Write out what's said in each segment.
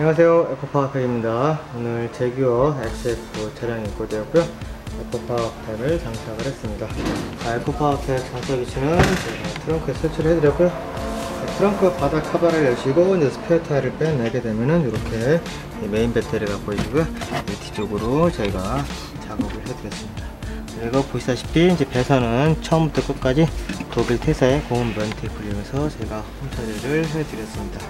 안녕하세요. 에코파워팩입니다. 오늘 제규어 XF 차량이 입고되었고요. 에코파워팩을 장착을 했습니다. 자, 에코파워팩 장착 위치는 트렁크에 설치를 해드렸고요. 자, 트렁크 바닥 카바를 여시고 이제 스페어 타일을 빼내게 되면은 이렇게 메인 배터리가 보이고요. 이 뒤쪽으로 저희가 작업을 해드렸습니다. 그리고 보시다시피 이제 배선은 처음부터 끝까지 독일 태사의 고무 면 테이프를 이용해서 제가 홈 처리를 해드렸습니다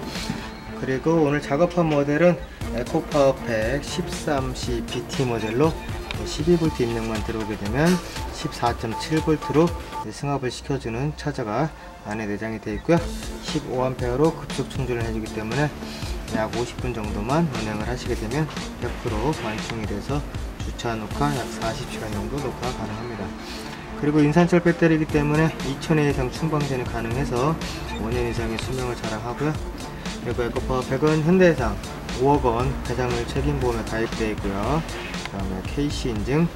그리고 오늘 작업한 모델은 에코파워팩 13C BT 모델로 12V 입력만 들어오게 되면 14.7V로 승합을 시켜주는 차저가 안에 내장이 되어 있고요. 15A로 급속 충전을 해주기 때문에 약 50분 정도만 운행을 하시게 되면 100% 완충이 돼서 주차 녹화 약 40시간 정도 녹화가 가능합니다. 그리고 인산철 배터리이기 때문에 2000회 이상 충방전이 가능해서 5년 이상의 수명을 자랑하고요 그리고 에코파워팩은 현대해상 5억원 배상을 책임보험에 가입되어 있고요. 그 다음에 KC 인증,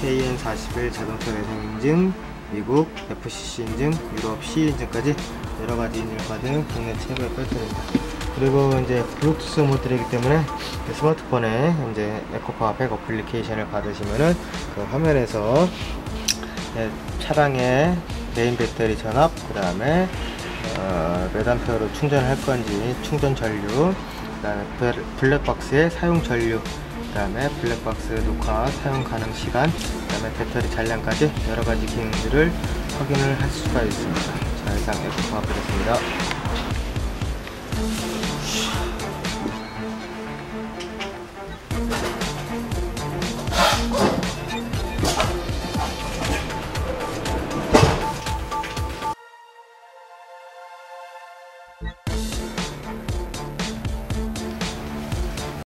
KN41 자동차 내성 인증, 미국 FCC 인증, 유럽 C 인증까지 여러가지 인증을 받은 국내 최고의 배터리입니다. 그리고 이제 블루투스 모델이기 때문에 스마트폰에 이제 에코파워팩 어플리케이션을 받으시면은 그 화면에서 네, 차량의 메인 배터리 전압, 그 다음에 어, 몇 암페어로 충전할 건지 충전 전류, 그 다음에 블랙박스의 사용 전류, 그 다음에 블랙박스 녹화 사용 가능 시간, 그 다음에 배터리 잔량까지 여러 가지 기능들을 확인을 할 수가 있습니다. 자, 이상 에코파워팩이었습니다.